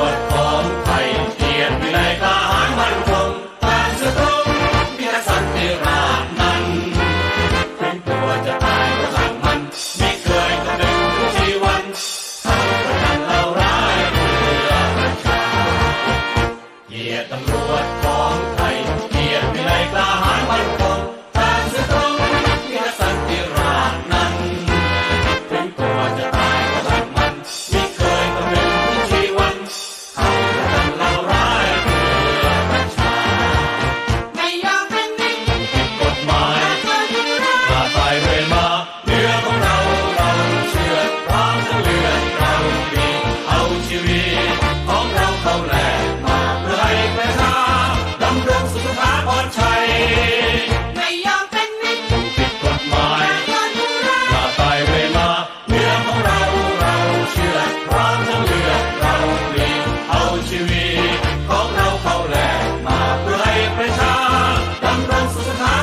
วดของไทยเกียรติวิไทหารมันคง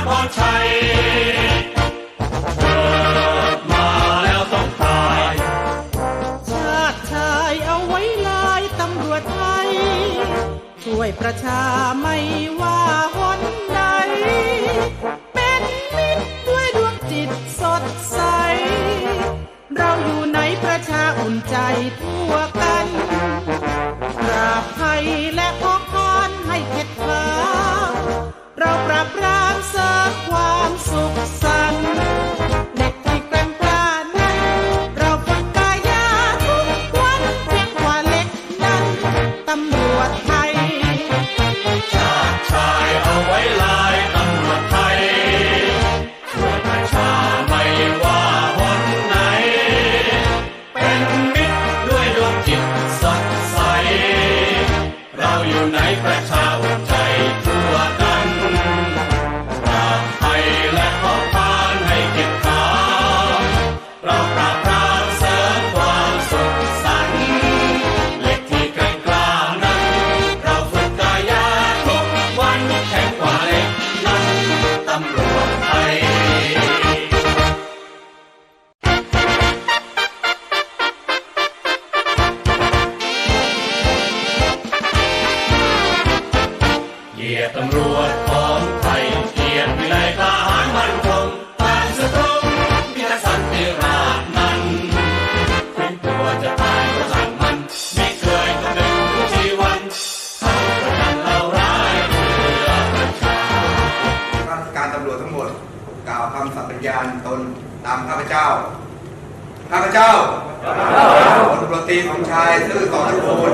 ครชัเกิดมาแล้วต้งตาย ชาติชายเอาไว้ลายตำรวจไทย ช่วยประชาไม่ว่าหนใด เป็นมิตรด้วยดวงจิตสดใส เราอยู่ในประชาอุ่นใจ That's how ยรตำรวจของไทยเกียรติวิไลทหารมันคงทางสตรงมีแต่สันติราชนั้นถึงตัวจะตายก็ช่างมันไม่เคยคำนึงถึงชีวันเขาประกันเราร้ายเพื่อประชาข้าราชการตำรวจทั้งหมด กล่าวคำสัตย์ปญาณตนตามข้าพเจ้าข้าพเจ้าพลตำรวจตีสมชายซื่อต่อทุกคน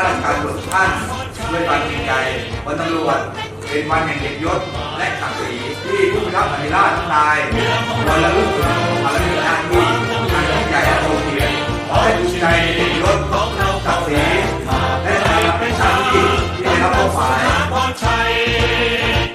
าราชการทุกท่านด้วยความจริงใจวันตำรวจเป็นวันแห่งเกียรติยศและศักดิ์ศรีที่ผู้พิทักษ์อนิราชทั้งหลายวันละลึกถึง